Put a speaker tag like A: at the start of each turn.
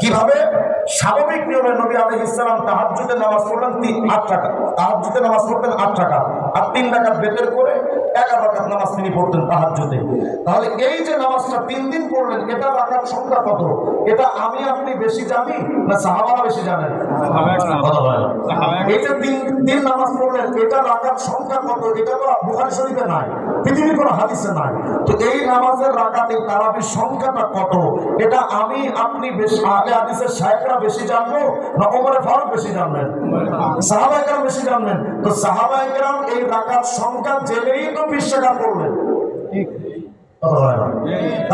A: কীভাবে? স্বাভাবিক নিয়মে নবী আলাইহিস ইসলাম তাহাজ্জুদের নামাজ পড়লেন তিন, আট টাকা তাহাজ্জুদের নামাজ পড়তেন আট টাকা আর তিন টাকা বেতন করে এগারো টাকা নামাজ তিনি পড়তেন তাহাজ্জুদে। তাহলে এই যে নামাজটা তিন দিন পড়লেন এটা রাখার সংখ্যা কত? এটা আমি আপনি বেশি জানি না সাহাবারা বেশি জানেন? যে তিন দিন নামাজ পড়লেন এটা রাখার সংখ্যা কত? এটা তো বুখারি শরীফে নাই পৃথিবীর কোনো হাদিসে নাই। তো এই নামাজের রাখাতে তারাবির সংখ্যাটা কত? এটা আমি আপনি বেশি আগে হাদিসের সাহেবরা বেশি জানব না ওমরে ফারুক বেশি জানবেন? সাহাবাইকেরাম বেশি জানবেন? তো সাহাবাইকেরাম এই রাখার সংখ্যা জেনেই তো বিশ টাকা পড়লেন। Oh, iya.